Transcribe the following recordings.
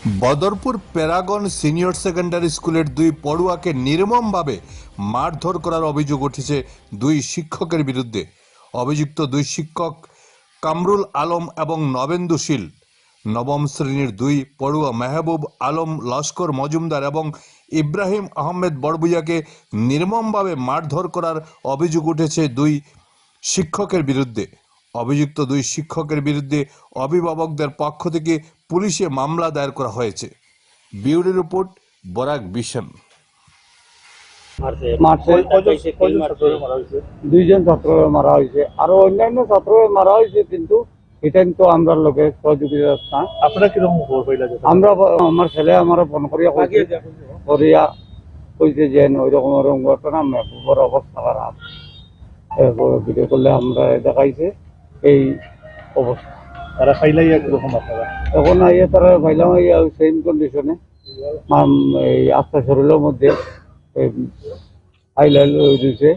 Badarpur Paragon senior secondary স্কুলের দুই পড়ুয়াকে নির্মমভাবে মারধর করার অভিযোগ উঠেছে দুই শিক্ষকের বিরুদ্ধে। অভিযুক্ত দুই শিক্ষক কামরুল আলম এবং নবেন্দু শীল। নবম শ্রেণির দুই পড়ুয়া মেহবুব আলম, লস্কর মজুমদার এবং ইব্রাহিম আহমেদ বড়বুইয়াকে নির্মমভাবে মারধর করার অভিযোগ উঠেছে দুই শিক্ষকের বিরুদ্ধে। অভিযুক্ত দুই শিক্ষকের বিরুদ্ধে অভিভাবকদের পক্ষ থেকে পুলিশে মামলা দায়ের করা হয়েছে। বিউরি রিপোর্ট বরাক বিশন? দুইজন ছাত্র মারা হয়েছে। আরও অন্যান্য ছাত্র মারা হয়েছে কিন্তু এটা কিন্তু আমরা লোকে সহযোগিতা না আপনারা কীরকম খবর পাইলা আমরা আমার ছেলে আমার ফোন করিয়া কইছে। করিয়া কইছে যে ওই রকম ওরকম ঘটনা মেহবুবের অবস্থা খারাপ। এরপরে ভিডিও করলে আমরা দেখাইছে। এই অবস্থা। তারা পাইলাই কীরকম আপনারা। এখন আইয়া তারা ভাইলাম আইয়া সেম কন্ডিশনে এই আস্থা শরীরের মধ্যে হাইলাইল দিছে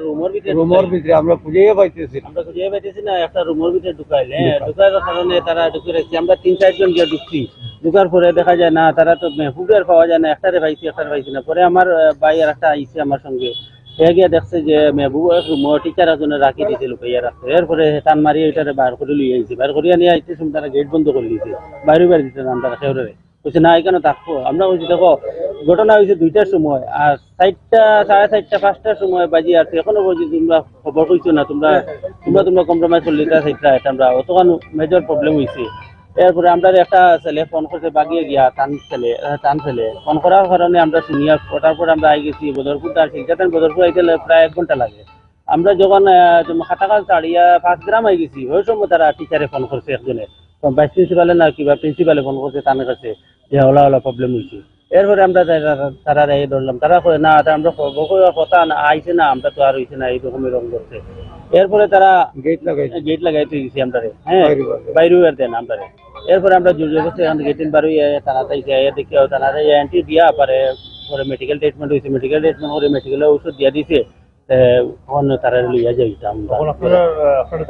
রুমের ভিতরে রুমের ঢুকাইল। ভিতরে আমরা খুঁজে পাইতেছি না। আমরা খুঁজে পাইতেছি না একটা রুমের ভিতরে ঢুকাইলে হ্যাঁ ঢুকার কারণে তারা ঢুকে রাখছে আমরা তিন চারজন গিয়ে ঢুকছি। ঢুকার পরে দেখা যায় না তারা তো মেহবুবের পাওয়া যায় না। একটারে পাইছি একটারে পাইছি না। পরে আমার ভাই আর একটা আইছে আমার সঙ্গে। সে দেখছে যে মেহবুবের রুমের টিচার একজনে রাখি দিয়েছে লুকাইয়া রাখছে এরপরে টান মারি এটারে বার করে লিয়ে আইছে। বার করিয়া নিয়ে আইতে তারা গেট বন্ধ করে দিয়েছে বাইরে বাইরে দিতে না তারা সেওরে বলছে না, এখানে থাকব। আমরা বলছি দেখো, ঘটনা হয়েছে দুইটার সময় আর চারটা, সাড়ে চারটা, পাঁচটার সময় বাজি আছে। এখনও বলছি তোমরা খবর কইছো না? তোমরা তোমরা তোমরা কম্প্রোমাইজ করলে চারটা এটা আমরা অতখান মেজর প্রবলেম হয়েছে এরপরে আমরা একটা ছেলে ফোন করছে বাগিয়ে গিয়া টান ছেলে টান ছেলে ফোন করার কারণে আমরা শুনিয়া ওটার পর আমরা আই গেছি বদরপুর আর শিলচাতেন বদরপুর আইতে প্রায় এক ঘণ্টা লাগে। আমরা যখন খাটাকাল ছাড়িয়া পাঁচ গ্রাম আই গেছি ওই সময় তারা টিচারে ফোন করছে একজনে। ভাইস প্রিন্সিপালে না কিবা প্রিন্সিপালে ফোন করছে তার কাছে যে ওলা ওলা প্রবলেম হয়েছে এরপরে আমরা তারা- এই ধরলাম তারা কয় না আমরা কথা না আইছে না আমরা তো আর হইছে না এইরকম এরকম করছে। এরপরে তারা গেট লাগাই গেট লাগাইতে গেছি আমরা হ্যাঁ বাইরে দেন আমরা। এরপরে আমরা জোর জবরদস্তি এখান থেকে গেটিন বার তারা তাইছে আইয়া দেখি তারা এন্ট্রি দিয়া পারে পরে মেডিকেল ট্রিটমেন্ট হয়েছে মেডিকেল ট্রিটমেন্ট করে মেডিকেলের ওষুধ দিয়া দিছে তখন তারা লইয়া যাইতা আমরা।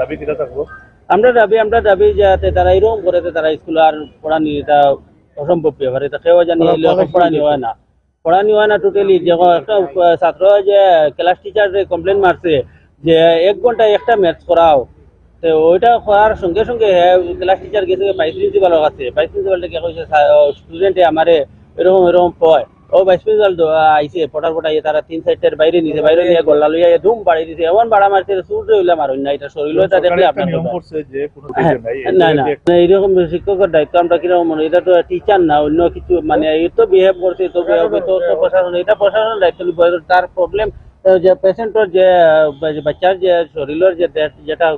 দাবি আমরা দাবি আমরা দাবি যাতে তারা এরকম করে তারা স্কুল আর পড়ানি এটা অসম্ভব ব্যাপার এটা কেউ জানি পড়াশোনা হয় না। পড়ানি হয় না টোটালি যখন একটা ছাত্র যে ক্লাস টিচার কমপ্লেন মারছে যে এক ঘন্টায় একটা ম্যাথস করাও তো ওইটা করার সঙ্গে সঙ্গে ক্লাস টিচার গেছে ভাইস প্রিন্সিপালের কাছে ভাইস কইছে স্টুডেন্টে আমারে এরকম এরকম কয়। ও ভাইস প্রিন্সিপাল আইছে পটার পটাই তারা তিন সাইডের বাইরে নিছে বাইরে নিয়ে গল্লা লইয়া ধুম বাড়ি দিছে। এমন বাড়া মারছে সুর হইলাম আর না এটা শরীর এটা দেখলে আপনার হ্যাঁ, না না এইরকম শিক্ষকের দায়িত্ব আমরা কীরকম মনে এটা তো টিচার না অন্য কিছু মানে এই তো বিহেভ করছে তো প্রশাসন এটা প্রশাসনের দায়িত্ব। তার প্রবলেম যে পেশেন্টর যে বাচ্চার যে শরীরের যে যেটা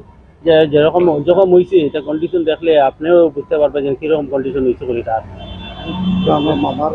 যেরকম যখন হয়েছে এটা কন্ডিশন দেখলে আপনিও বুঝতে পারবেন যে কীরকম কন্ডিশন হয়েছে তো আমার মামার